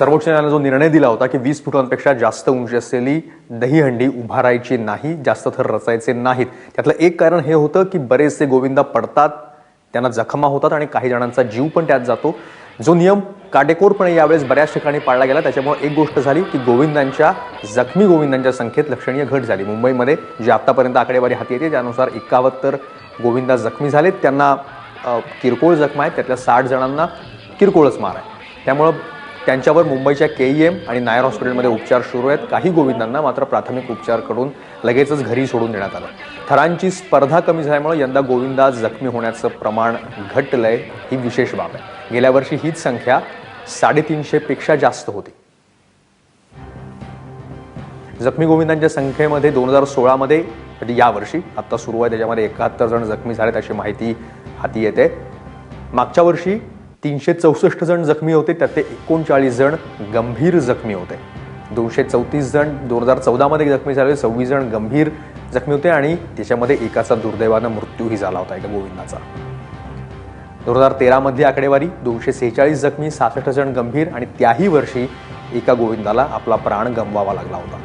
सर्वोच्च न्यायालयाने जो निर्णय दिला होता की वीस फुटांपेक्षा जास्त उंची असलेली दहीहंडी उभारायची नाही जास्त थर रचायचे नाहीत. त्यातलं एक कारण हे होतं की बरेचसे गोविंदा पडतात त्यांना जखमा होतात आणि काही जणांचा जीव पण त्यात जातो. जो नियम काटेकोरपणे यावेळेस बऱ्याच ठिकाणी पाळला गेला त्याच्यामुळे एक गोष्ट झाली की गोविंदांच्या जखमी गोविंदांच्या संख्येत लक्षणीय घट झाली. मुंबईमध्ये जी आत्तापर्यंत आकडेवारी हाती येते त्यानुसार एकावत्तर गोविंदा जखमी झालेत. त्यांना किरकोळ जखमा आहेत. त्यातल्या साठ जणांना किरकोळच मार आहे. त्यामुळं त्यांच्यावर मुंबईच्या के ई एम आणि नायर हॉस्पिटलमध्ये उपचार सुरू आहेत. काही गोविंदांना मात्र प्राथमिक उपचार करून लगेचच घरी सोडून देण्यात आलं. थरांची स्पर्धा कमी झाल्यामुळे यंदा गोविंदा जखमी होण्याचं प्रमाण घटलंय ही विशेष बाब आहे. गेल्या वर्षी हीच संख्या साडेतीनशेपेक्षा जास्त होती. जखमी गोविंदांच्या संख्येमध्ये दोन हजार सोळामध्ये म्हणजे यावर्षी आत्ता सुरू आहे त्याच्यामध्ये एकाहत्तर जण जखमी झालेत अशी माहिती हाती येते. मागच्या वर्षी तीनशे चौसष्ट जण जखमी होते त्यातले एकोणचाळीस जण गंभीर जखमी होते. दोनशे चौतीस जण दोन हजार चौदामध्ये जखमी झाले सव्वीस जण गंभीर जखमी होते आणि त्याच्यामध्ये एकाचा दुर्दैवानं मृत्यूही झाला होता एका गोविंदाचा. दोन हजार तेरामध्ये आकडेवारी दोनशे सेहेचाळीस जखमी सहासष्ट जण गंभीर आणि त्याही वर्षी एका गोविंदाला आपला प्राण गमवावा लागला होता.